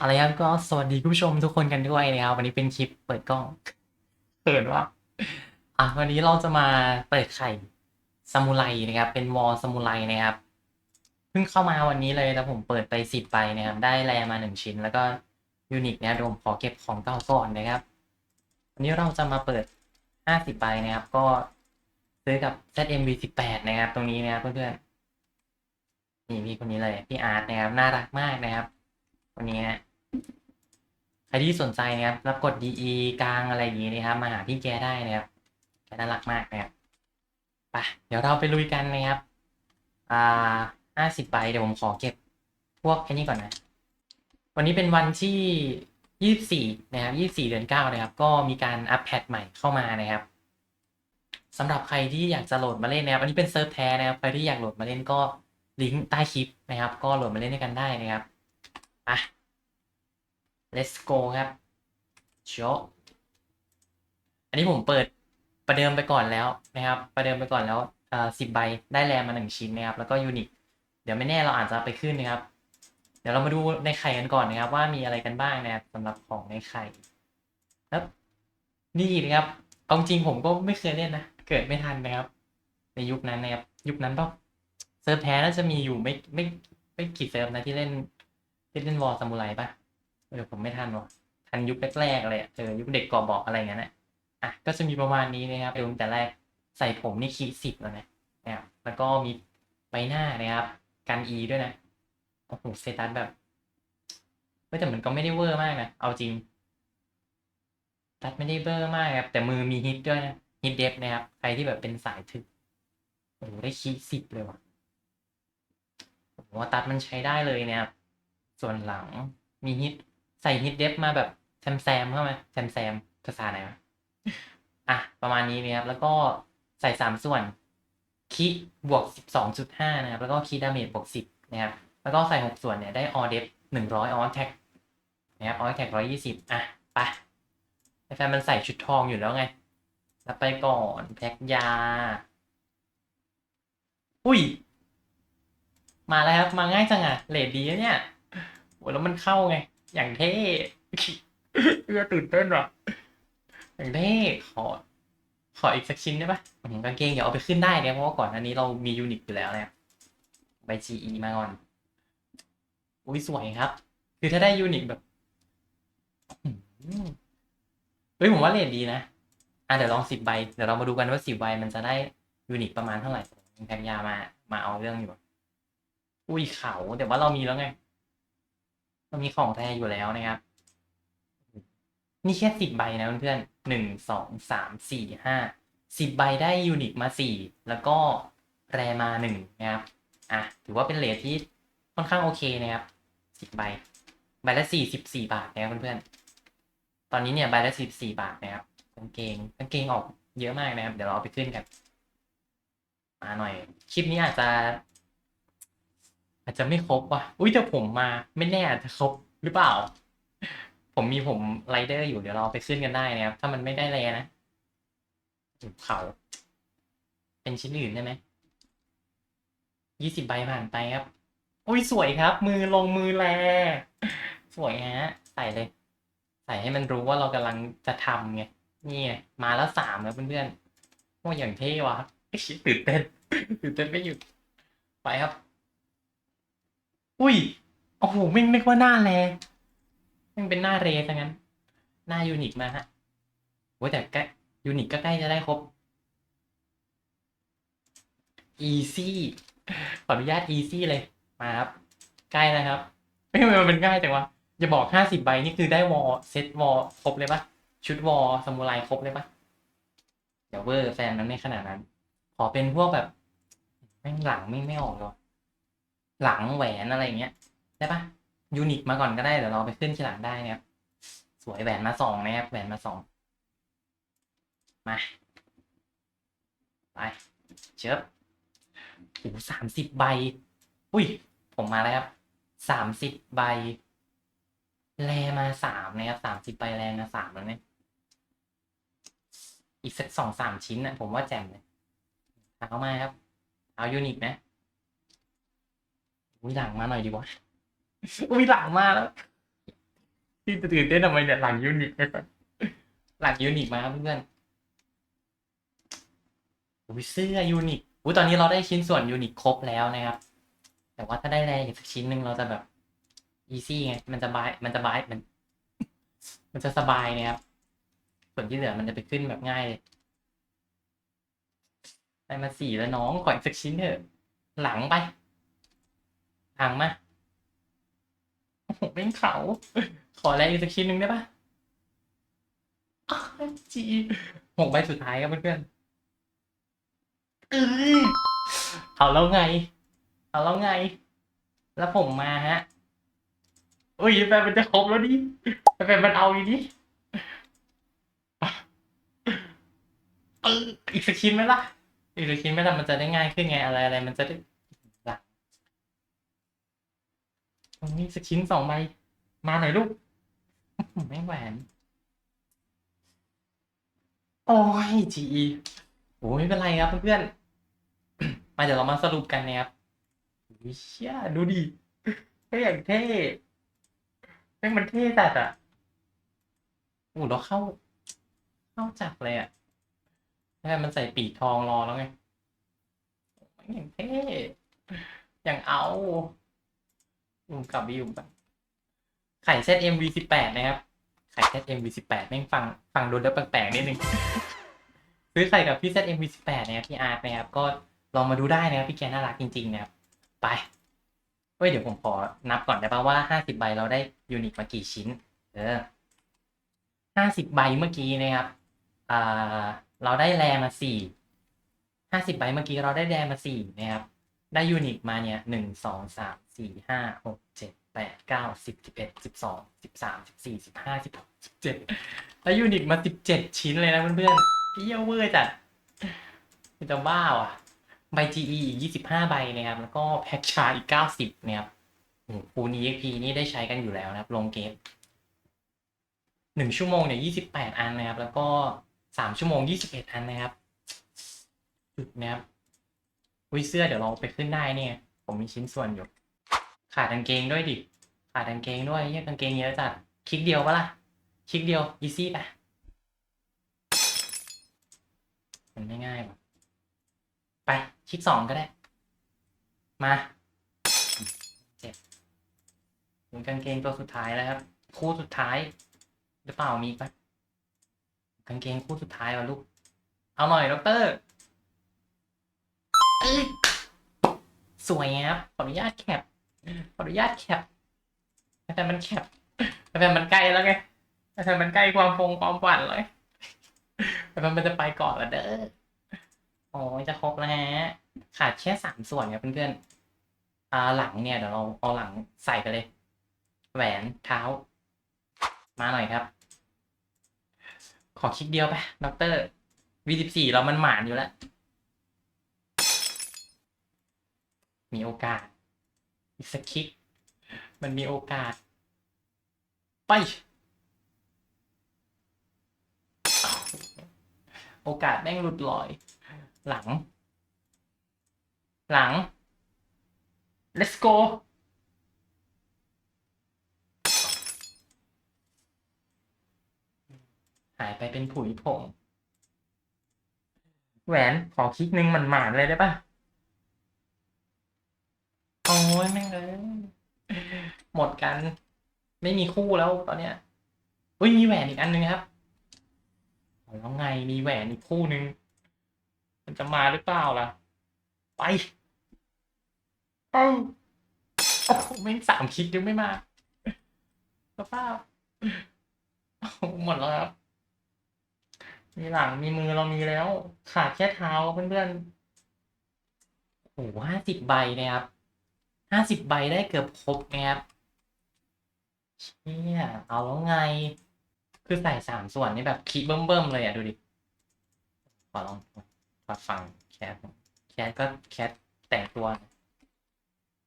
อะไรครับก็สวัสดีคุณผู้ชมทุกคนกันด้วยนะครับวันนี้เป็นคลิปเปิดกล้องเขินว่าอะวันนี้เราจะมาเปิดไข่ซามูไรนะครับ เป็นวอลซามูไรนะครับเพิ่งเข้ามาวันนี้เลยแล้วผมเปิดไปสิบใบนะครับ ได้แรมาหนึ่งชิ้น แล้วก็ยูนิคนะครับเดี๋ยวผมขอเก็บของเก่าก่อนนะครับ วันนี้เราจะมาเปิดห้าสิบใบนะครับ ก็ซื้อกับ ZMV18 นะครับ ตรงนี้นะครับเพื่อนๆนี่พี่คนนี้เลยพี่อาร์ตนะครับน่ารักมากนะครับ วันนี้นะใครที่สนใจนะครับรับกด DE กลางอะไรอย่างนี้นะครับ มาหาพี่แกได้นะครับแกน่ารักมากนะครับไปเดี๋ยวเราไปลุยกันนะครับ อ่าห้าสิบใบเดี๋ยวผมขอเก็บพวกแค่นี้ก่อนนะ วันนี้เป็นวันที่ยี่สิบสี่นะครับยี่สี่เดือนเก้านะครับ ก็มีการอัปแพทใหม่เข้ามานะครับสำหรับใครที่อยากจะโหลดมาเล่นนะครับ อันนี้เป็นเซิร์ฟแท้นะครับ ใครที่อยากโหลดมาเล่นก็ลิงก์ใต้คลิปนะครับ ก็โหลดมาเล่นด้วยกันได้นะครับ ไป let's go ครับโชะอันนี้ผมเปิดประเดิมไปก่อนแล้วนะครับ ประเดิมไปก่อนแล้วเอ่อสิบใบได้แรมมาหนึ่งชิ้นนะครับ แล้วก็ยูนิคเดี๋ยวไม่แน่เราอาจจะไปขึ้นนะครับ เดี๋ยวเรามาดูในไข่กันก่อนนะครับ ว่ามีอะไรกันบ้างนะครับสำหรับของในไข่แล้วนี่นะครับเอาจริงผมก็ไม่เคยเล่นนะ เกิดไม่ทันนะครับ ในยุคนั้นนะครับ ยุคนั้นเปล่าเซิร์ฟแท้น่าจะมีอยู่ไม่ไม่ไม่กี่เซิร์ฟนะที่เล่น ที่เล่นวอลซามูไรปะเออผมไม่ทันวะทันยุคแรกๆเลยอะเออยุคเด็กกอบอกอะไรอย่างเงี้ยนะอะก็จะมีประมาณนี้นะครับเออแต่แรกใส่ผมนี่คีสิบแล้วนะนะครับแล้วก็มีใบหน้านะครับกันอีด้วยนะโอ้โหสเตตัสแบบเฮ้แต่มันก็ไม่ได้เวอร์มากนะเอาจริงตัดไม่ได้เวอร์มากครับแต่มือมีฮิตด้วยนะฮิตเดฟนะครับใครที่แบบเป็นสายถึกโอ้โหได้คีสิบเลยว่ะผมว่าตัดมันใช้ได้เลยนะครับ ส่วนหลังมีฮิตใส่ฮิตเดฟมาแบบแซมแซมเข้ามาแซมแซมภาษาไหนวะอะ ประมาณนี้นะครับ แล้วก็ใส่สามส่วนคีบวกสิบสองจุดห้านะครับ แล้วก็คีดาเมจบวกสิบนะครับ แล้วก็ใส่หกส่วนเนี่ยได้ออเดฟหนึ่งร้อยออแท็กนะครับออแท็กร้อยยี่สิบอะไปแฟนมันใส่ชุดทองอยู่แล้วไง แล้วไปก่อนแพ็กยา อุ้ย มาแล้วครับ มาง่ายจังอะเลดดีเนี่ย แล้วมันเข้าไง อย่างเท่เอื้อตื่นเต้นว่ะอย่างเท่ขอ ขออีกสักชิ้นได้ปะอืมกางเกงเดี๋ยวเอาไปขึ้นได้เนี่ยเพราะว่าก่อนอันนี้เรามียูนิคอยู่แล้วเนี่ยใบ GE มาก่อน อุ้ยสวยครับ คือถ้าได้ยูนิคแบบเฮ้ยผมว่าเลทดีนะ อะเดี๋ยวลองสิบใบ เดี๋ยวเรามาดูกันว่าสิบใบมันจะได้ยูนิคประมาณเท่าไหร่แพงยามา มาเอาเรื่องอยู่ อุ้ยเขาแต่ว่าเรามีแล้วไง เรามีของแท้อยู่แล้วนะครับ นี่แค่สิบใบนะเพื่อนๆหนึ่งสองสามสี่ห้าสิบใบได้ยูนิคมาสี่แล้วก็แรมาหนึ่งนะครับ อะ ถือว่าเป็นเลทที่ค่อนข้างโอเคนะครับสิบใบ ใบละสี่สิบสี่บาทนะครับเพื่อนๆ ตอนนี้เนี่ยใบละสิบสี่บาทนะครับกางเกงกางเกงออกเยอะมากนะครับ เดี๋ยวเราเอาไปขึ้นกัน มาหน่อย คลิปนี้อาจจะ อาจจะไม่ครบว่ะ อุ้ยแต่ผมมาไม่แน่อาจจะครบหรือเปล่า ผมมีผมไรเดอร์อยู่เดี๋ยวเราไปขึ้นกันได้นะครับ ถ้ามันไม่ได้แรนะเขา เป็นชิ้นอื่นได้ไหมยี่สิบใบผ่านไปครับ อุ้ยสวยครับ มือลงมือแล สวยฮะ ใส่เลย ใส่ให้มันรู้ว่าเรากำลังจะทำไง นี่ไงมาแล้วสามแล้วเพื่อนๆโอ้ยอย่างเท่ว่ะตื่นเต้นตื่นเต้นไม่หยุดไปครับ อุ้ย โอ้โหไม่นึกว่าหน้าแรงมันเป็นหน้าเรซะงั้น หน้ายูนิคมาฮะโอ้แต่ใกล้ยูนิคก็ใกล้จะได้ครบ easy ขออนุญาต easy เลย มาครับ ใกล้แล้วครับไม่ไมมันเป็นง่ายจังวะอย่าบอกห้าสิบใบนี่คือได้วอลเซตวอลครบเลยปะชุดวอลสมุไรครบเลยปะเดี๋ยวเวอร์แฟนนั้นไม่ขนาดนั้น ขอเป็นพวกแบบแม่งหลังไม่ไม่ออกหรอก หลังแหวนอะไรอย่างเงี้ยได้ปะยูนิคมาก่อนก็ได้เดี๋ยวเราไปขึ้นทีหลังได้นะครับสวยแหวนมาสองนะครับแหวนมาสองมาไปเชิบโอ้สามสิบใบ อุ้ย ผมมาแล้วครับสามสิบใบแลมาสามนะครับสามสิบใบแลมาสามแล้วเนี่ยอีกสักสองสามชิ้นนะผมว่าแจ่มเลยเอามาครับเอายูนิคนะ อุ้ยหลังมาหน่อยดีกว่าอุ้ยหลังมาแล้วที่ตื่นเต้นทำไมเนี่ยหลังยูนิคไอ้สัสหลังยูนิคมาเพื่อนอุ้ยเสื้อยูนิคอุ้ยตอนนี้เราได้ชิ้นส่วนยูนิคครบแล้วนะครับ แต่ว่าถ้าได้แรงอีกสักชิ้นหนึ่งเราจะแบบอีซี่ไงมันจะบายมันจะบายมัน มันจะสบายนะครับส่วนที่เหลือมันจะไปขึ้นแบบง่ายเลยได้มาสี่แล้วน้องขออีกสักชิ้นเถอะหลังไป หลังมาโอ้โหเป็นเขา ขอแรงอีกสักชิ้นหนึ่งได้ปะอ้าวจีหกใบสุดท้ายครับเพื่อนๆเออเอาแล้วไง เอาแล้วไง แล้วผมมาฮะอุ้ยแฟนมันจะครบแล้วดิแฟนมันเอาอีกดิเอออีกสักชิ้นไหมล่ะ อีกสักชิ้นไหมล่ะมันจะได้ง่ายขึ้นไงอะไรอะไรมันจะได้หลักตรง นี้สักชิ้นสองใบมาหน่อยลูกไม่แหวน โอ้ยจีโอ้ยไม่เป็นไรครับเพื่อนๆมาเดี๋ยวเรามาสรุปกันนะครับอุ๊ยเชี่ยดูดิเท่อย่างเท่แม่งมันเท่จัดอะโอ้เราเข้า เข้าจับเลยอะแค่มันใส่ปีกทองรอแล้วไงแม่งอย่างเท่อย่างเอา อืมกลับไปอยู่แบบไข่เซต MV18 นะครับไข่เซต MV18 แม่งฟังฟังดูแล้วแปลกๆนิดนึงซื้อไข่กับพี่เซต MV18 นะครับพี่อาร์ตนะครับก็ลองมาดูได้นะครับพี่แกน่ารักจริงๆนะครับไปเฮ้ยเดี๋ยวผมขอนับก่อนได้ป่าว่า50ใบเราได้ยูนิตมากี่ชิ้น เออ50ใบเมื่อกี้นะครับอ่าเราได้แรมาสี่ห้าสิบใบเมื่อกี้เราได้แรมาสี่นะครับ ได้ยูนิตมาเนี่ยหนึ่งสองสามสี่ห้าหกเจ็ดแปดเก้าสิบสิบเอ็ดสิบสองสิบสามสิบสี่สิบห้าสิบหกสิบเจ็ดแล้ยูนิตมาสิบเจ็ดชิ้นเลยนะเพื่อนๆเยี่ยเวอร์จัดมันจะบ้าว่ะใบ GE อีกยี่สิบห้าใบนะครับ แล้วก็แพ็กชาอีกเก้าสิบนะครับโอ้โหฟูนี้ EXP นี่ได้ใช้กันอยู่แล้วนะครับ ลงเกมหนึ่งชั่วโมงเนี่ยยี่สิบแปดอันนะครับ แล้วก็สามชั่วโมงยี่สิบเอ็ดอันนะครับจุดนะครับ วิเสื้อเดี๋ยวเราไปขึ้นได้เนี่ย ผมมีชิ้นส่วนอยู่ ขาดกางเกงด้วยดิ ขาดกางเกงด้วยเนี่ยกางเกงเยอะจัด คลิกเดียวปะล่ะ คลิกเดียว อีซี่ปะมันไม่ง่ายว่ะไป คลิกสองก็ได้ มา เจ็บถึงกางเกงตัวสุดท้ายแล้วครับ คู่สุดท้าย หรือเปล่ามีปะกางเกงคู่สุดท้ายวะลูก เอาหน่อยด็อกเตอร์ สวยครับขออนุญาตแคปขออนุญาตแคปแต่มันแคปแต่มันใกล้แล้วไงแต่มันใกล้ความฟงความฝันเลยแต่มันจะไปก่อนแล้วเด้อโอ้ยจะครบแล้วฮะขาดแค่สามส่วนครับเพื่อนๆอ่าหลังเนี่ยเดี๋ยวเราเอาหลังใส่กันเลย แหวนเท้า มาหน่อยครับ ขอคลิกเดียวไปด็อกเตอร์ V14 เรามันหมานอยู่แล้ว มีโอกาส อีกสักคลิก มันมีโอกาส ไป โอกาสแม่งหลุดลอย หลัง หลัง let's go หายไปเป็นผุยผงแหวนขอคลิกหนึ่งมันหมานเลยได้ปะ ยแม่งเลยหมดกัน ไม่มีคู่แล้วตอนเนี้ยอุ้ยมีแหวนอีกอันหนึงครับแล้วไงมีแหวนอีกคู่หนึ่งมันจะมาหรือเปล่าล่ะ ไปเอ้าโอ้โหแม่งสามคลิกยังไม่มาสภาพโอ้โหหมดแล้วครับ มีหลังมีมือเรามีแล้ว ขาดแค่เท้าเพื่อนๆโอ้โหห้าสิบใบนะครับ ห้าสิบใบได้เกือบครบนะครับเชี่ยเอาแล้วไง คือใส่สามส่วนนี่แบบคีเบิ่มๆเลยอะ ดูดิ ขอลองขอฟังแคทแคทก็แคทแต่งตัว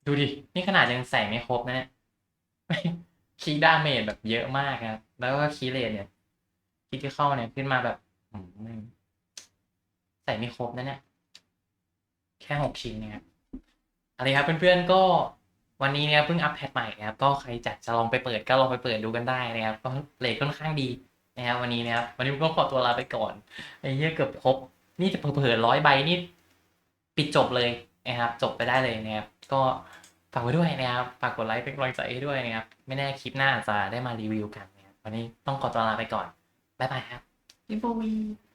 ดูดิ นี่ขนาดยังใส่ไม่ครบนะเนี่ยคีดาเมจแบบเยอะมากครับ แล้วก็คีเลนเนี่ยคิดที่เข้าเนี่ยขึ้นมาแบบใส่ไม่ครบนะเนี่ย แค่หกชิ้นเนี่ยครับ อะไรครับเพื่อนๆก็วันนี้เนี่ยเพิ่งอัปเดตใหม่นะครับก็ใครจัดจะลองไปเปิดก็ลองไปเปิดดูกันได้นะครับก็เลทค่อนข้างดีนะครับวันนี้นะครับวันนี้ผมก็ขอตัวลาไปก่อนไอ้เหี้ยเกือบครบนี่จะเผลอๆร้อยใบนี่ปิดจบเลยนะครับจบไปได้เลยนะครับก็ฝากไว้ด้วยนะครับฝากกดไลค์เป็นกำลังใจให้ด้วยนะครับไม่แน่คลิปหน้าจะได้มารีวิวกันนะครับวันนี้ต้องขอตัวลาไปก่อนบ๊ายบายครับบ๊ายบาย